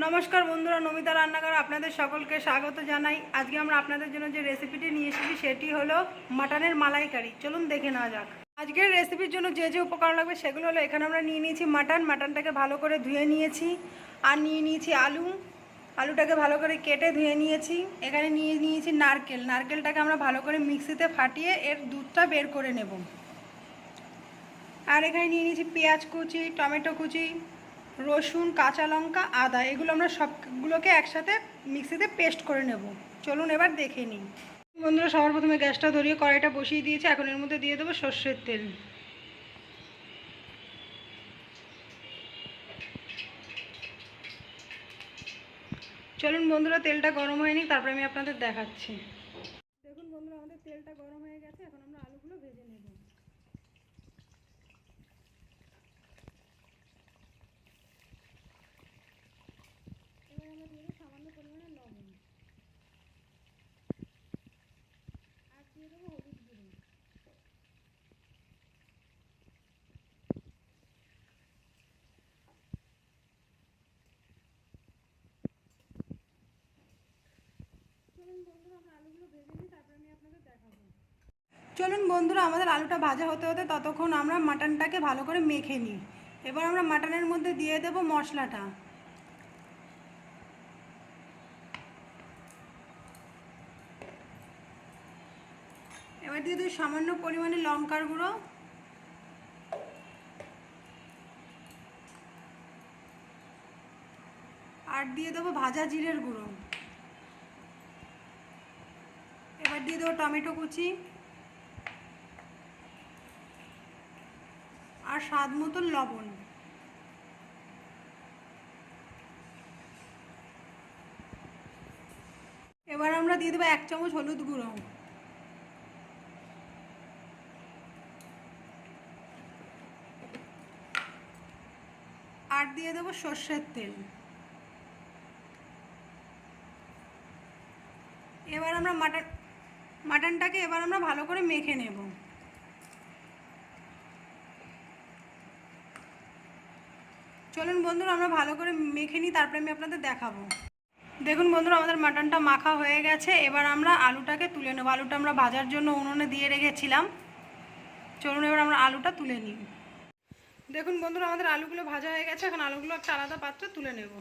নমস্কার বন্ধুরা, নমিতা রান্নাঘর আপনাদের সকলকে স্বাগত জানাই। আজকে আমরা আপনাদের জন্য যে রেসিপিটি নিয়ে এসেছি, সেটি হলো মাটনের মালাইকারি। চলুন দেখে নেওয়া যাক। আজকের রেসিপির জন্য যে যে উপকরণ লাগবে, সেগুলো হলো, এখানে আমরা নিয়ে নিয়েছি মাটন। মাটনটাকে ভালো করে ধুয়ে নিয়েছি আর নিয়ে নিয়েছি আলু। আলুটাকে ভালো করে কেটে ধুয়ে নিয়েছি। এখানে নিয়ে নিয়েছি নারকেল। নারকেলটাকে আমরা ভালো করে মিক্সিতে ফাটিয়ে এর দুধটা বের করে নেব। আর এখানে নিয়ে নিয়েছি পেঁয়াজ কুচি, টমেটো কুচি রসুন, কাঁচা লঙ্কা, আদা, এগুলো আমরা সবগুলোকে একসাথে মিক্সিতে পেস্ট করে নেব। চলুন এবার দেখে নিই। বন্ধুরা, সবার প্রথমে গ্যাসটা ধরিয়ে কড়াইটা বসিয়ে দিয়েছি। এখন এর মধ্যে দিয়ে দেবো সর্ষের তেল। চলুন বন্ধুরা, তেলটা গরম হয়নি, তারপরে আমি আপনাদের দেখাচ্ছি দেখুন বন্ধুরা আমাদের তেলটা গরম হয়ে গেছে এখন আমরা আলুগুলো ভেজে নেব এবার আমরা দিয়ে দেবো সামান্য পরিমাণে লবণ আর দিয়ে দেবো হলুদ গুঁড়ো চলুন বন্ধুরা আমরা আলুগুলো ভেজে নিই তারপরে আমি আপনাদের দেখাবো চলুন বন্ধুরা, আমাদের আলুটা ভাজা হতে হতে ততক্ষণ আমরা মাটনটাকে ভালো করে মেখে নিই। এবার আমরা মাটনের মধ্যে দিয়ে দেব মশলাটা। এবার দিয়ে দেবো সামান্য পরিমাণে লঙ্কার গুঁড়ো। আর দিয়ে দেবো ভাজা জিরের গুঁড়ো। এবার দিয়ে দেবো টমেটো কুচি। আর স্বাদ মতন লবণ। এবার আমরা দিয়ে দেবো এক চামচ হলুদ গুঁড়ো। আর দিয়ে দেবো সর্ষের তেল। এবার আমরা মাটন, মাটনটাকে এবার আমরা ভালো করে মেখে নেব। চলুন বন্ধুরা, আমরা ভালো করে মেখে নিই, তারপরে আমি আপনাদের দেখাবো। দেখুন বন্ধুরা, আমাদের মাটনটা মাখা হয়ে গেছে। এবার আমরা আলুটাকে তুলে নেব। আলুটা আমরা ভাজার জন্য উনুনে দিয়ে রেখেছিলাম। চলুন এবার আমরা আলুটা তুলে নিই। দেখুন বন্ধুরা, আমাদের আলুগুলো ভাজা হয়ে গেছে। এখন আলুগুলো একটা আলাদা পাত্রে তুলে নেব।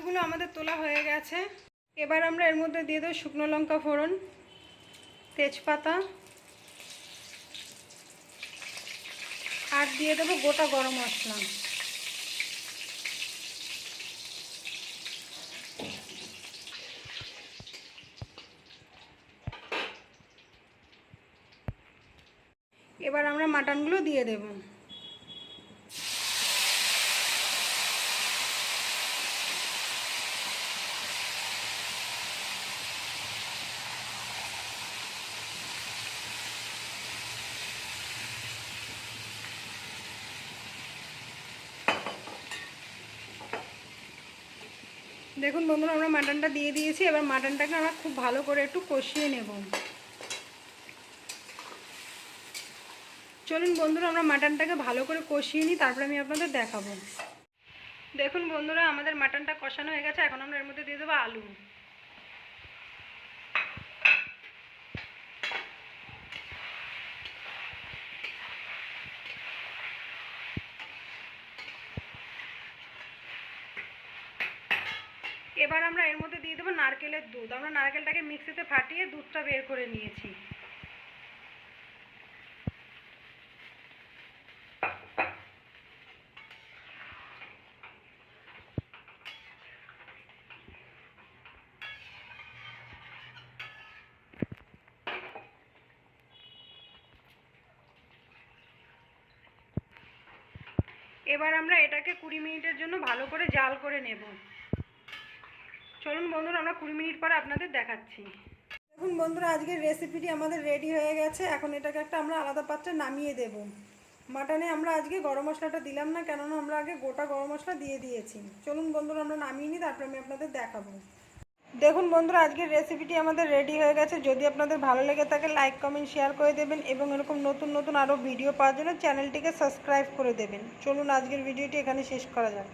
আলুগুলো আমাদের তোলা হয়ে গেছে। এবার আমরা এর মধ্যে দিয়ে দেবো শুকনো লঙ্কা ফোড়ন, তেজপাতা, আর দিয়ে দেবো গোটা গরম মশলা। এবার আমরা মাটনগুলো দিয়ে দেবো। দেখুন বন্ধুরা, আমরা মাটনটা দিয়ে দিয়েছি। এবার মাটনটাকে আমরা খুব ভালো করে একটু কষিয়ে নেব। চলুন বন্ধুরা, আমরা মাটনটাকে ভালো করে কষিয়ে নিই, তারপরে আমি আপনাদের দেখাবো। দেখুন বন্ধুরা, আমাদের মাটনটা কষানো হয়ে গেছে। এখন আমরা এর মধ্যে দিয়ে দেবো আলু। এবার আমরা এর মধ্যে দিয়ে দেবো নারকেলের দুধ। আমরা নারকেলটাকে মিক্সিতে ফাটিয়ে দুধটা বের করে নিয়েছি। এবার আমরা এটাকে কুড়ি মিনিটের জন্য ভালো করে জাল করে নেব। চলুন বন্ধুরা, আমরা কুড়ি মিনিট পরে আপনাদের দেখাচ্ছি। দেখুন বন্ধুরা, আজকের রেসিপিটি আমাদের রেডি হয়ে গেছে। এখন এটাকে একটা আমরা আলাদা পাত্রে নামিয়ে দেব। মাটনে আমরা আজকে গরম মশলাটা দিলাম না, কেননা আমরা আগে গোটা গরম মশলা দিয়ে দিয়েছি। চলুন বন্ধুরা, আমরা নামিয়ে নিই, তারপরে আমি আপনাদের দেখাবো। দেখুন বন্ধুরা, আজকের রেসিপিটি আমাদের রেডি হয়ে গেছে। যদি আপনাদের ভালো লেগে থাকে লাইক কমেন্ট শেয়ার করে দেবেন এবং এরকম নতুন নতুন আরও ভিডিও পাওয়ার জন্য চ্যানেলটিকে সাবস্ক্রাইব করে দেবেন। চলুন আজকের ভিডিওটি এখানে শেষ করা যাক।